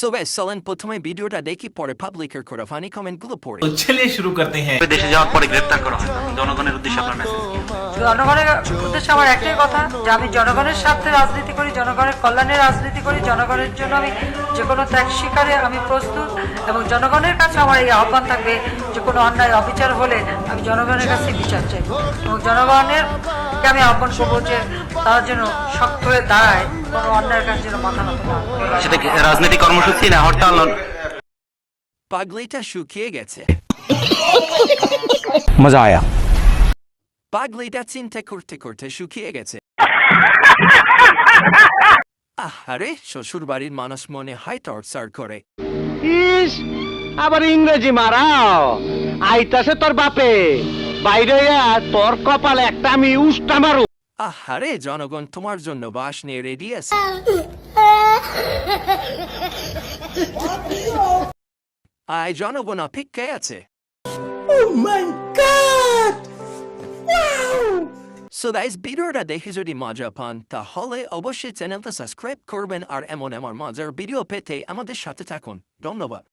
So ব্যাস চলেন প্রথমে ভিডিওটা দেখি পরে পাবলিকের করা ফানি কমেন্টগুলো পড়ে চলিয়ে শুরু করতে হ্যাঁ দেশে যাওয়ার পরে গ্রেফতার করা জনগণের উদ্দেশ্যে আপনার মেসেজ জনগণের উদ্দেশ্যে আমার একটাই কথা যে আমি জনগণের স্বার্থে রাজনীতি করি জনগণের কল্যাণে রাজনীতি করি জনগণের জন্য আমি যে কোনো ত্যাগ শিকারে আমি প্রস্তুত এবং জনগণের কাছে আমার এই আহ্বান থাকবে যে কোনো অন্যায় অবিচার হলে আমি জনগণের কাছে বিচার চাই এবং জনগণের আমি আহ্বান করব যে তারা যেন শক্ত হয়ে দাঁড়ায় কোনো অন্যায়ের কাছে যেন মাথা না সেটা কর্মসূচি না হরতাল? পাগলিটা শুকিয়ে গেছে। মজা আয়া। পাগলিটা চিন্তা করতে করতে শুকিয়ে গেছে। শ্বশুর বাড়ির মানুষ মনে হয় টর্চার করে। ইস আবার ইংরেজি মারাও। আইতাছে তোর বাপে। বাইরে তোর কপালে একটা আমি উস্টা মারু। আহারে জনগণ তোমার জন্য বাস নিয়ে রেডি আছে। আয় জনগণ অপেক্ষায় আছে। সো গাইস ভিডিওটা দেখে যদি মজা পান তাহলে অবশ্যই চ্যানেলটা সাবস্ক্রাইব করবেন আর এমন এমন মজার ভিডিও পেতে আমাদের সাথে থাকুন। ধন্যবাদ।